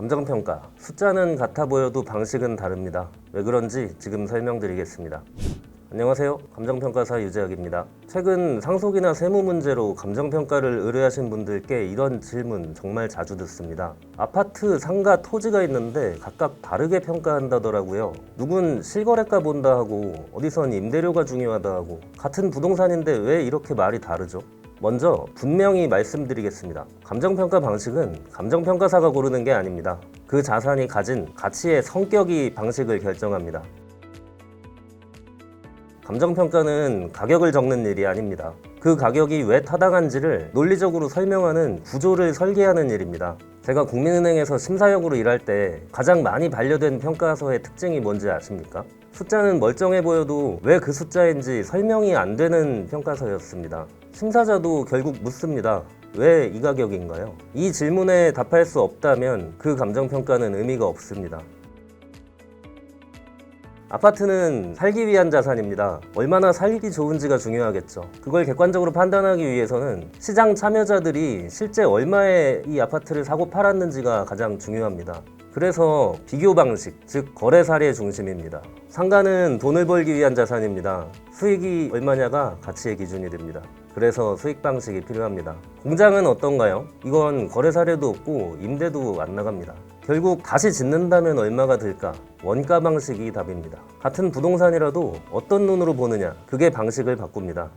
감정평가. 숫자는 같아 보여도 방식은 다릅니다. 왜 그런지 지금 설명드리겠습니다. 안녕하세요. 감정평가사 유재학입니다. 최근 상속이나 세무 문제로 감정평가를 의뢰하신 분들께 이런 질문 정말 자주 듣습니다. 아파트, 상가, 토지가 있는데 각각 다르게 평가한다더라고요. 누군 실거래가 본다 하고 어디선 임대료가 중요하다 하고 같은 부동산인데 왜 이렇게 말이 다르죠? 먼저 분명히 말씀드리겠습니다. 감정평가 방식은 감정평가사가 고르는 게 아닙니다. 그 자산이 가진 가치의 성격이 방식을 결정합니다. 감정평가는 가격을 적는 일이 아닙니다. 그 가격이 왜 타당한지를 논리적으로 설명하는 구조를 설계하는 일입니다. 제가 국민은행에서 심사역으로 일할 때 가장 많이 반려된 평가서의 특징이 뭔지 아십니까? 숫자는 멀쩡해 보여도 왜 그 숫자인지 설명이 안 되는 평가서였습니다. 심사자도 결국 묻습니다. 왜 이 가격인가요? 이 질문에 답할 수 없다면 그 감정평가는 의미가 없습니다. 아파트는 살기 위한 자산입니다. 얼마나 살기 좋은지가 중요하겠죠. 그걸 객관적으로 판단하기 위해서는 시장 참여자들이 실제 얼마에 이 아파트를 사고 팔았는지가 가장 중요합니다. 그래서 비교 방식, 즉 거래 사례 중심입니다. 상가는 돈을 벌기 위한 자산입니다. 수익이 얼마냐가 가치의 기준이 됩니다. 그래서 수익 방식이 필요합니다. 공장은 어떤가요? 이건 거래 사례도 없고 임대도 안 나갑니다. 결국 다시 짓는다면 얼마가 들까? 원가 방식이 답입니다. 같은 부동산이라도 어떤 눈으로 보느냐, 그게 방식을 바꿉니다.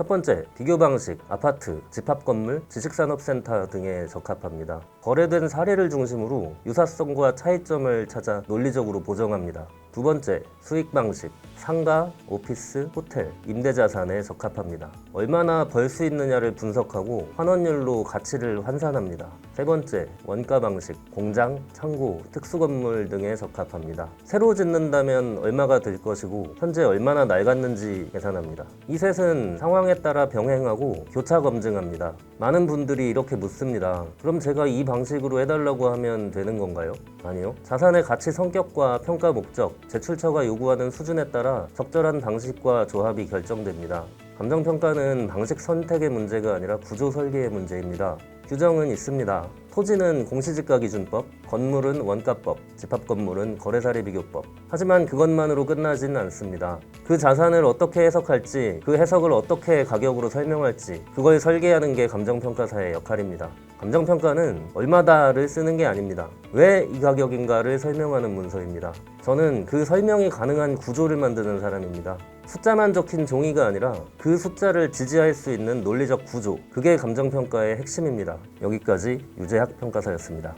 첫 번째, 비교 방식, 아파트, 집합 건물, 지식산업센터 등에 적합합니다. 거래된 사례를 중심으로 유사성과 차이점을 찾아 논리적으로 보정합니다. 두 번째, 수익 방식, 상가, 오피스, 호텔, 임대 자산에 적합합니다. 얼마나 벌 수 있느냐를 분석하고 환원율로 가치를 환산합니다. 세 번째, 원가 방식, 공장, 창고, 특수 건물 등에 적합합니다. 새로 짓는다면 얼마가 들 것이고 현재 얼마나 낡았는지 계산합니다. 이 셋은 상황에 따라 병행하고 교차 검증합니다. 많은 분들이 이렇게 묻습니다. 그럼 제가 이 방식으로 해달라고 하면 되는 건가요? 아니요. 자산의 가치 성격과 평가 목적, 제출처가 요구하는 수준에 따라 적절한 방식과 조합이 결정됩니다. 감정평가는 방식 선택의 문제가 아니라 구조 설계의 문제입니다. 규정은 있습니다. 토지는 공시지가 기준법, 건물은 원가법, 집합건물은 거래사례 비교법. 하지만 그것만으로 끝나진 않습니다. 그 자산을 어떻게 해석할지, 그 해석을 어떻게 가격으로 설명할지, 그걸 설계하는 게 감정평가사의 역할입니다. 감정평가는 얼마다를 쓰는 게 아닙니다. 왜 이 가격인가를 설명하는 문서입니다. 저는 그 설명이 가능한 구조를 만드는 사람입니다. 숫자만 적힌 종이가 아니라 그 숫자를 지지할 수 있는 논리적 구조, 그게 감정평가의 핵심입니다. 여기까지 유재학 평가사였습니다.